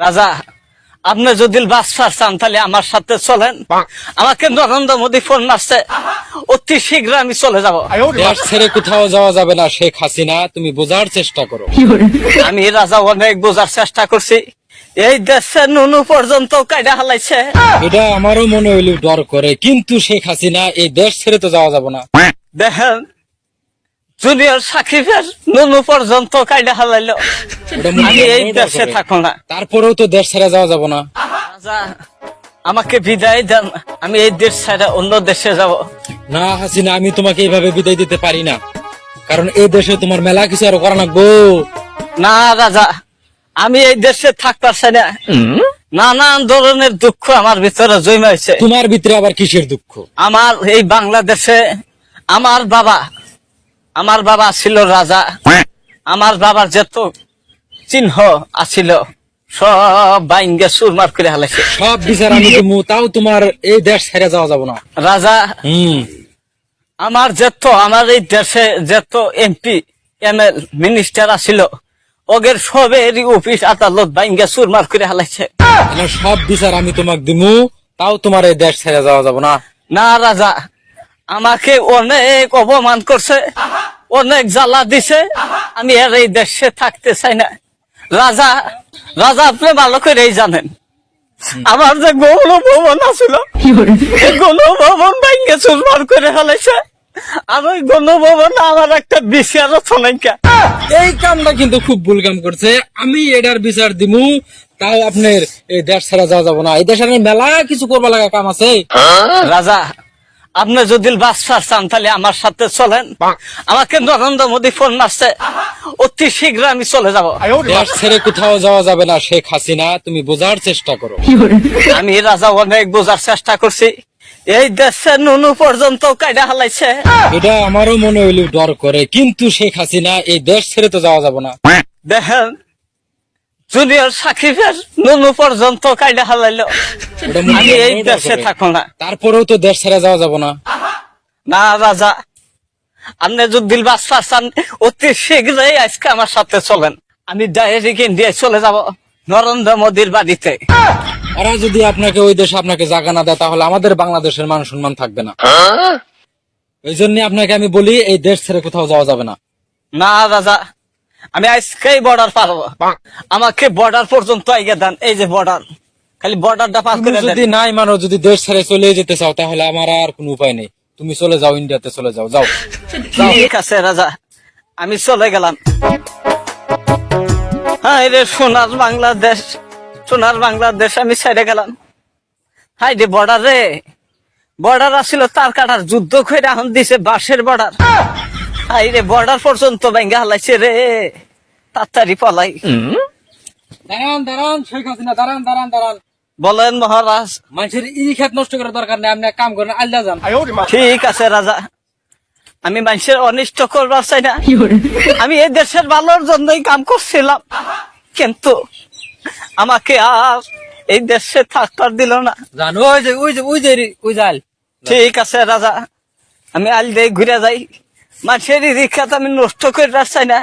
রাজা আপনি যদি বাঁচবার চান তাহলে আমার সাথে চলেন। আমাকে নরেন্দ্র মোদী ফোন মারছে অতি শীঘ্র আমি চলে যাব। দেশ ছেড়ে কোথাও যাওয়া যাবে না শেখ হাসিনা তুমি বোঝার চেষ্টা করো। আমি রাজা অনেক বোঝার চেষ্টা করছি। এই দেশে নুনু পর্যন্ত কায়দা হালাইছে। এটা আমারও মনে হইলে ডর করে কিন্তু শেখ হাসিনা এই দেশ ছেড়ে তো যাওয়া যাবে না। দেখেন জুনিয়র সাকিবের নুনু পর্যন্ত কায়দা হালাইলো। আমি এই দেশে থাকো না। তারপরেও তো দেশ ছেড়ে যাওয়া যাবে না। আমাকে বিদায় দেন। আমি এই দেশ ছেড়ে অন্য দেশে যাব। না হাসিনা আমি তোমাকে এইভাবে বিদায় দিতে পারি না। কারণ এই দেশে তোমার মেলা কিছু আরও করা লাগবো। না রাজা আমি এই দেশে থাকতে না। নানান ধরনের দুঃখ আমার ভিতরে জন্মাইছে। তোমার ভিতরে আবার কিসের দুঃখ? আমার এই বাংলাদেশে আমার বাবা আমার বাবা ছিল রাজা। আমার বাবার যত চিহ্ন আছিল সব বাইঙ্গে সুরমার করে হালাইছে। সব বিচার আমি তাও তোমার এই দেশ ছেড়ে যাওয়া যাবে না। রাজা আমার যেত আমার এই দেশে যেত এমপি এম এল মিনিস্টার আছিল ওগের সবেরই অফিস আদালত বাইঙ্গে সুরমার করে হালাইছে। সব বিচার আমি তোমাকে দিমু তাও তোমার এই দেশ ছেড়ে যাওয়া যাবে না। না রাজা আমাকে অনেক অপমান করছে অনেক জ্বালা দিছে। আমি আর এই দেশে থাকতে চাই না। রাজা রাজা আপনি ভালো করেই জানেন। আমার যে গৌর ভবন আছিল এই গণ ভবন ভাঙ্গে চুরমার করে ফেলেছে। আর ওই গণ ভবন আমার একটা বিচার নাইকা এই কামটা কিন্তু খুব ভুল কাম করছে। আমি এটার বিচার দিমু তাও আপনার এই দেশ ছাড়া যাওয়া যাবে না। এই দেশের মেলা কিছু করবা লাগা কাম আছে। রাজা আপনি যদি বাঁচবার চান তাহলে আমার সাথে চলেন। আমাকে নরেন্দ্র মোদী ফোন মারছে অতি শীঘ্র আমি চলে যাব। দেশ ছেড়ে কোথাও যাওয়া যাবে না শেখ হাসিনা তুমি বোঝার চেষ্টা করো। আমি রাজা অনেক বোঝার চেষ্টা করছি। এই দেশে নুনু পর্যন্ত কায়দা হালাইছে। এটা আমারও মনে হইলে ডর করে কিন্তু শেখ হাসিনা এই দেশ ছেড়ে তো যাওয়া যাবে না। দেখেন জুনিয়র সাকিবের নুনু পর্যন্ত কায়দা হালাইলো। আমি এই দেশে থাকো না। তারপরেও তো দেশ ছেড়ে যাওয়া যাবে না। না রাজা। আপনি যদি বাঁচবার চান অতি শীঘ্রই আজকে আমার সাথে চলেন। আমি ডায়েরি ইন্ডিয়ায় চলে যাব নরেন্দ্র মোদীর বাড়িতে। ওরা যদি আপনাকে ওই দেশে আপনাকে জায়গা না দেয় তাহলে আমাদের বাংলাদেশের মান সম্মান থাকবে না। এই জন্য আপনাকে আমি বলি এই দেশ ছেড়ে কোথাও যাওয়া যাবে না। না রাজা। আমি আজকেই বর্ডার পারব আমাকে বর্ডার পর্যন্ত আইগে দেন এই যে বর্ডার খালি বর্ডারটা পার করে যদি নাই মানো যদি দেশ ছেড়ে চলে যেতে চাও তাহলে আমার আর কোনো উপায় নেই। তুমি চলে যাও ইন্ডিয়াতে চলে যাও যাও। ঠিক আছে রাজা। আমি চলে গেলাম। হাই রে সোনার বাংলাদেশ সোনার বাংলাদেশ আমি ছেড়ে গেলাম। হাই রে বর্ডার রে। বর্ডার আসছিল তার কাটার যুদ্ধ করে এখন দিছে বাঁশের বর্ডার হাই রে বর্ডার পর্যন্ত ভেঙ্গে হালাইছে রে। তাড়াতাড়ি পলাই। দাঁড়ান দাঁড়ান শেখ হাসিনা দাঁড়ান দাঁড়ান দাঁড়ান। বলেন মহারাজ। মানুষের ই খেত নষ্ট করার দরকার নেই আপনি এক কাম করেন আল্লাহ যান ঠিক আছে রাজা। আমি মানুষের অনিষ্ট করবার চাই না। আমি এই দেশের ভালোর জন্যই কাম করছিলাম। কিন্তু আমাকে আর এই দেশে থাকবার দিল না। জানো ওই যে ওই যে ওই যে ওই জাল। ঠিক আছে রাজা। আমি আল দিয়ে ঘুরে যাই। মানুষের রিক্ষাতে আমি নষ্ট করে রাখছি না।